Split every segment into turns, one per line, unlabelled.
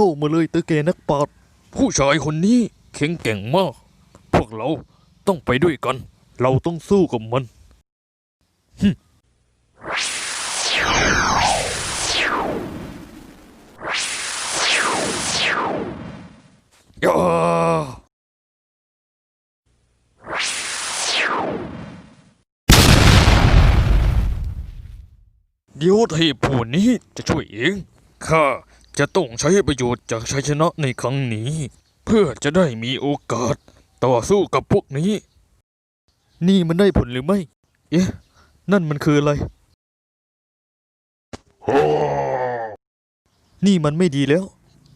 เข้ามาเลยตะแกนักปราชญ์
ผู้ชายคนนี้แข็งแกร่งมาก พวกเราต้องไปด้วยกัน
เราต้องสู้กับมัน
ย่าเดี๋ยวเทพผู้นี้จะช่วยเอง ข้า จะต้องใช้ประโยชน์จากชัยชนะในครั้งนี้ เพื่อจะได้มีโอกาสต่อสู้กับพวกนี้
นี่มันได้ผลหรือไม่ เอ๊ะ นั่นมันคืออะไร นี่มันไม่ดีแล้ว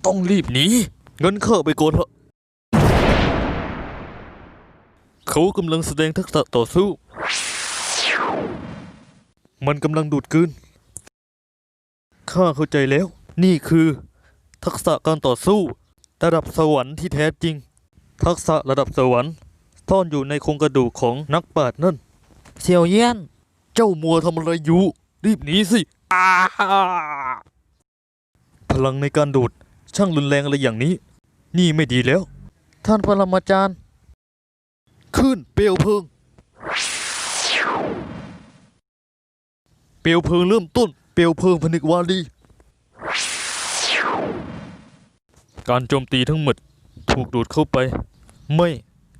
ต้องรีบหนี
เงินเข้าไปก่อนเถอะเขากำลังแสดงทักษะต่อสู้ มันกำลังดูดกลืน ข้าเข้าใจแล้ว นี่คือ ทักษะการต่อสู้ ระดับสวรรค์ที่แท้จริง ทักษะระดับสวรรค์ซ่อนอยู่ในโครงกระดูกของนักปราชญ์นั่น เสี่ยวเยี่ยน เจ้ามัวทำอะไรอยู่รีบหนีสิพลังในการดูดช่างรุนแรงอะไรอย่างนี้ นี่ไม่ดีแล้ว ท่านปรมาจารย์ ขึ้นเปลวเพลิง เปลวเพลิงเริ่มต้น เปลวเพลิงผนึกวาลีการโจมตีทั้งหมดถูกดูดเข้าไป ไม่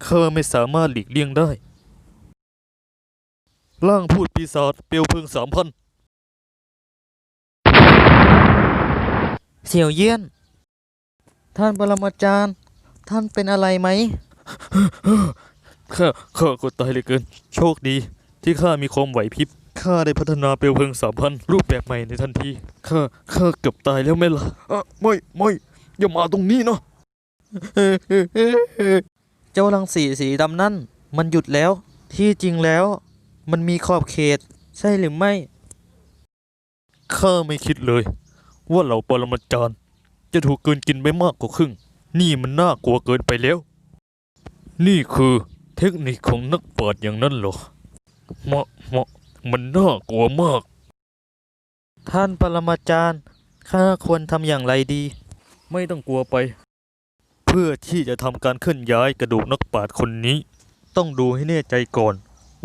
ข้าไม่สามารถหลีกเลี่ยงได้ ร่างพูดปีศาจเปลวเพลิงสามพัน
เสี่ยวเยี่ยน ท่านปรมาจารย์ ท่านเป็นอะไรไหม
ข้าข้าก็ตายเลยเกิน โชคดีที่ข้ามีความไหวพริบ ข้าได้พัฒนาเปลวเพลิงสามพันรูปแบบใหม่ในทันที ข้า ข้าเกือบตายแล้วไหม่ล่ะ
อะไม่ไม่อย่ามาตรงนี้นะ
เจ้ารังสีสีดำนั่น มันหยุดแล้ว ที่จริงแล้ว มันมีขอบเขต ใช่หรือไม่
ข้าไม่คิดเลย ว่าเหล่าปรมาจารย์ จะถูกเกินกินไปมากกว่าครึ่ง นี่มันน่ากลัวเกินไปแล้ว นี่คือเทคนิคของนักปราชญ์อย่างนั้นเหรอมะมะ มันน่ากลัวมาก
ท่านปรมาจารย์ ข้าควรทำอย่างไรดี
ไม่ต้องกลัวไป เพื่อที่จะทำการเคลื่อนย้ายกระดูกนักปราชญ์คนนี้ ต้องดูให้แน่ใจก่อน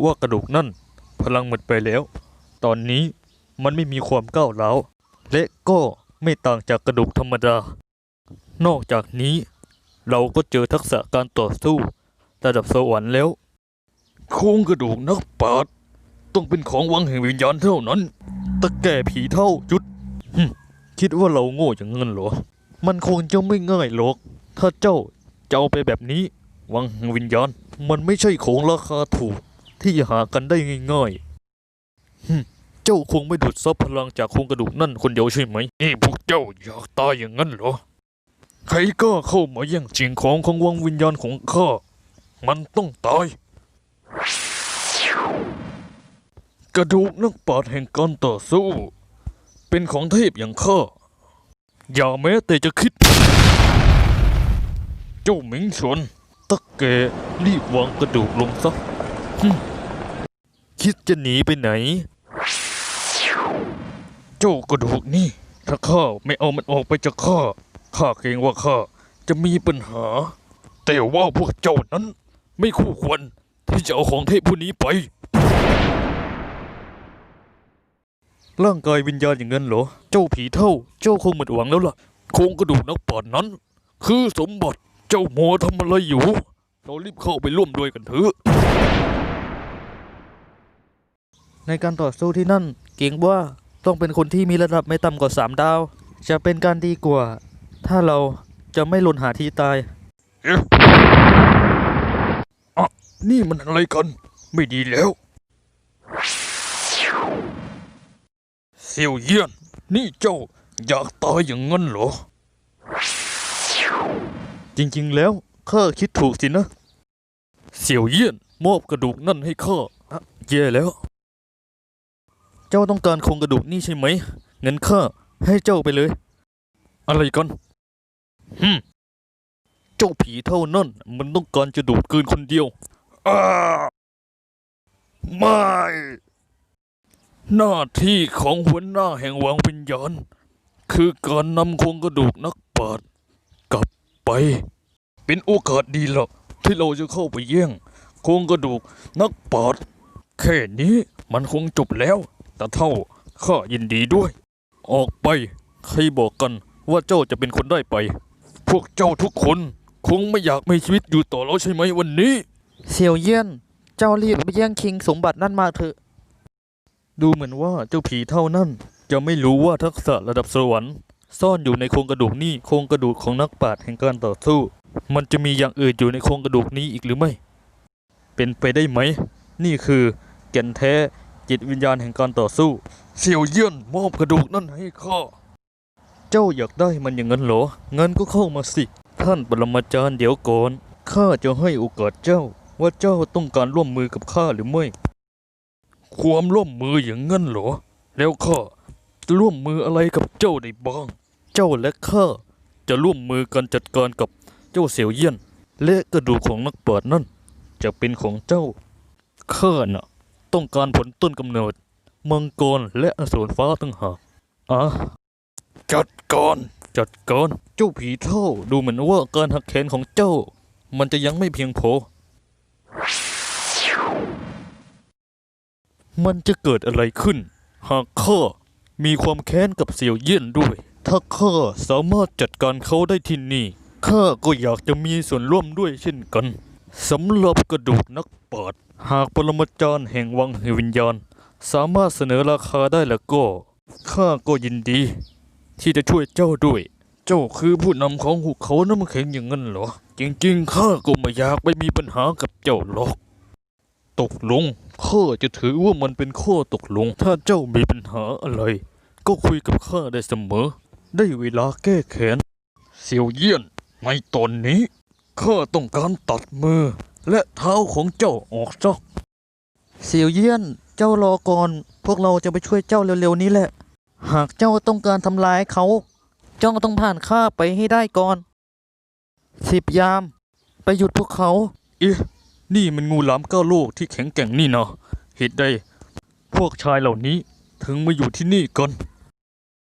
ว่ากระดูกนั่นพลังหมดไปแล้ว ตอนนี้มันไม่มีความก้าวร้าวและก็ไม่ต่างจากกระดูกธรรมดา นอกจากนี้ เราก็เจอทักษะการต่อสู้ ระดับสวรรค์แล้ว
โครงกระดูกนักปราชญ์ ต้องเป็นของวังแห่งวิญญาณเท่านั้น
ตะแก่ผีเท่าจุดหึคิดว่าเราโง่อย่างนั้นหรอ มันคงจะไม่ง่ายหรอก ถ้าเจ้าจะเอาไปแบบนี้ วังแห่งวิญญาณ มันไม่ใช่ของราคาถูกที่จะหากันได้ง่ายๆหึเจ้าคงไม่ดูดซับพลังจากโครงกระดูกนั่นคนเดียวใช่ไหม
นี่พวกเจ้าอยากตายอย่างนั้นเหรอ ใครก็เข้ามาแย่งชิงของของวังวิญญาณของข้า มันต้องตาย กระดูกนักปราชญ์แห่งการต่อสู้ เป็นของเทพอย่างข้า
อย่าแม้แต่จะคิด
เจ้าหมิงชวน
ตะแกรีบวางกระดูกลงซะหึคิดจะหนีไปไหน
เจ้ากระดูกนี่ ถ้าข้าไม่เอามันออกไปจากข้า ข้าเกรงว่าข้าจะมีปัญหา แต่ว่าพวกเจ้านั้น ไม่คู่ควรที่จะเอาของเทพผู้นี้ไป
ร่างกายวิญญาณอย่างนั้นเหรอ เจ้าผีเท่า เจ้าคงหมดหวังแล้วล่ะ
โครงกระดูกนักปราชญ์นั้น คือสมบัติเจ้าโมวทำอะไรอยู่ เรารีบเข้าไปร่วมด้วยกันเถอะ
ในการต่อสู้ที่นั่น เกรงว่าต้องเป็นคนที่มีระดับไม่ต่ำกว่าสามดาว จะเป็นการดีกว่า ถ้าเราจะไม่หล่นหาที่ตาย
เอ๊ะอะนี่มันอะไรกัน ไม่ดีแล้ว เซียวเยี่ยน นี่เจ้าอยากตายอย่างนั้นเหรอ
จริงๆแล้วข้าคิดถูกสินะ เสี่ยวเยี่ยนมอบกระดูกนั่นให้ข้าอะแย่แล้ว เจ้าต้องการโครงกระดูกนี่ใช่ไหมงั้นข้าให้เจ้าไปเลย
อะไรกัน
ฮึมเจ้าผีเท่านั่นมันต้องการจะดูดกลืนคนเดียว
อ้าไม่ หน้าที่ของหัวหน้าแห่งวังวิญญาณ คือการนำโครงกระดูกนักปราชญ์กลับไป เป็นโอกาสดีละที่เราจะเข้าไปเยี่ยงโครงกระดูกนักปราชญ์แค่นี้มันคงจบแล้ว แต่เท่าข้ายินดีด้วย ออกไป ใครบอกกันว่าเจ้าจะเป็นคนได้ไป พวกเจ้าทุกคนคงไม่อยากมีชีวิตอยู่ต่อแล้วใช่ไหมวันนี้
เสี่ยวเยี่ยน เจ้ารีบไปแย่งคิงสมบัตินั่นมาเถอะ
ดูเหมือนว่าเจ้าผีเท่านั้น จะไม่รู้ว่าทักษะระดับสวรรค์ ซ่อนอยู่ในโครงกระดูกนี่โครงกระดูกของนักปราชญ์แห่งการต่อสู้ มันจะมีอย่างอื่นอยู่ในโครงกระดูกนี้อีกหรือไม่ เป็นไปได้ไหม นี่คือแก่นแท้จิตวิญญาณแห่งการต่อสู้
เสี่ยวเยี่ยนมอบกระดูกนั่นให้ข้า
เจ้าอยากได้มันอย่างนั้นเหรองั้นก็เข้ามาสิ ท่านปรมาจารย์เดี๋ยวก่อนข้าจะให้โอกาสเจ้าว่าเจ้าต้องการร่วมมือกับข้าหรือไม่
ความร่วมมืออย่างงั้นเหรอ แล้วข้าจะร่วมมืออะไรกับเจ้าได้บ้าง
เจ้าและข้าจะร่วมมือกันจัดการกับเจ้าเสี่ยวเยี่ยน และกระดูกของนักปราชญ์นั่น จะเป็นของเจ้าข้าน่ะ ต้องการผลต้นกำเนิด มังกรและอสูรฟ้าตั้งหากอะ
จัดการ
จัดการเจ้าผีเท่าดูเหมือนว่าการหักแขนของเจ้า มันจะยังไม่เพียงพอ มันจะเกิดอะไรขึ้น หากข้ามีความแค้นกับเสี่ยวเยี่ยนด้วย ถ้าข้าสามารถจัดการเขาได้ที่นี่ข้าก็อยากจะมีส่วนร่วมด้วยเช่นกันสำหรับกระดูกนักปราชญ์หากปรมาจารย์แห่งวังแห่งวิญญาณ สามารถเสนอราคาได้แล้วก็ข้าก็ยินดี ที่จะช่วยเจ้าด้วย
เจ้าคือผู้นำของหุบเขาน้ำแข็งอย่างนั้นเหรอ จริงๆข้าก็ไม่อยากไปมีปัญหากับเจ้าหรอก
ตกลงข้าจะถือว่ามันเป็นข้อตกลง ถ้าเจ้ามีปัญหาอะไร ก็คุยกับข้าได้เสมอ ได้เวลาแก้แค้น
เสี่ยวเยี่ยนในตอนนี้ข้าต้องการตัดมือ และเท้าของเจ้าออกซะ
เสี่ยวเยี่ยนเจ้ารอก่อน พวกเราจะไปช่วยเจ้าเร็วๆนี้แหละ หากเจ้าต้องการทำลายเขา เจ้าต้องผ่านข้าไปให้ได้ก่อน สิบยาม ไปหยุดพวกเขา
เอ๊ะ นี่มันงูหลามเก้าโลกที่แข็งแกร่งนี่เนาะเหตุใด พวกชายเหล่านี้ถึงมาอยู่ที่นี่กัน